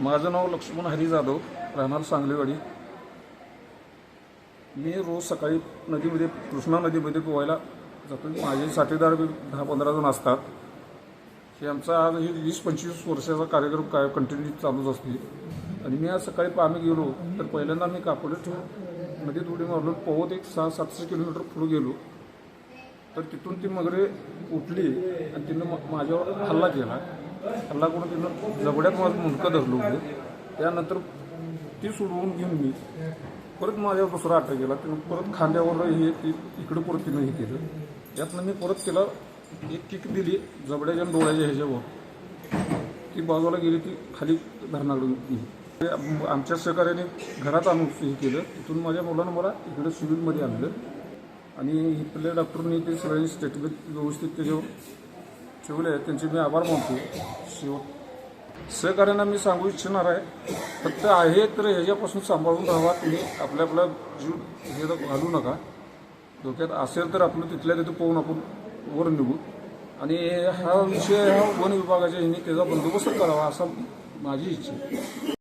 माझं नाव लक्ष्मण हरी जाधव राहणार सांगलीवाडी. मी रोज सकाळी नदीमध्ये कृष्णा नदीमध्ये पोहायला जातो. माझे साथीदार बी दहा पंधरा जण असतात. हे आमचा आज हे वीस पंचवीस वर्षाचा कार्यक्रम काय कंटिन्यू चालूच असते. आणि मी आज सकाळी पाणी गेलो तर पहिल्यांदा मी कापड ठेवून नदीत उडी मारलो पोहत एक सहा सातशे किलोमीटर पुढे गेलो. तर तिथून ती मगरे उठली आणि तिनं माझ्यावर हल्ला केला. हल्ला करून तिनं जबड्यात माझं मुंडकं धरलं होतं. त्यानंतर ती सोडवून घेऊन मी परत माझ्यावर दुसरा अटक केला. तिनं परत खांद्यावर हे ती इकडं परत तिनं हे केलं. त्यातनं मी परत तिला एक किक दिली जबड्याच्या डोळ्याच्या ह्याच्यावर. ती बाजूला गेली ती खाली धरणाकडून गेली. ते आमच्या सहकार्याने घरात आणून हे केलं. तिथून माझ्या मुलानं मला इकडे सिव्हिलमध्ये आणलं. आणि इथल्या डॉक्टरनी ते सगळ्यांनी स्टेटमेंट व्यवस्थित त्याच्यावर ठेवले त्यांचे मी आभार मानतो. शिव सहकार्यांना मी सांगू इच्छिणार आहे. फक्त आहे तर ह्याच्यापासून सांभाळून राहावा. तुम्ही आपल्या आपला जीव हे घालू नका. डोक्यात असेल तर आपलं तिथल्या तिथं पोहून आपण वर निघू. आणि हा विषय हा वन विभागाच्या ह्यांनी त्याचा बंदोबस्त करावा असा माझी इच्छा आहे.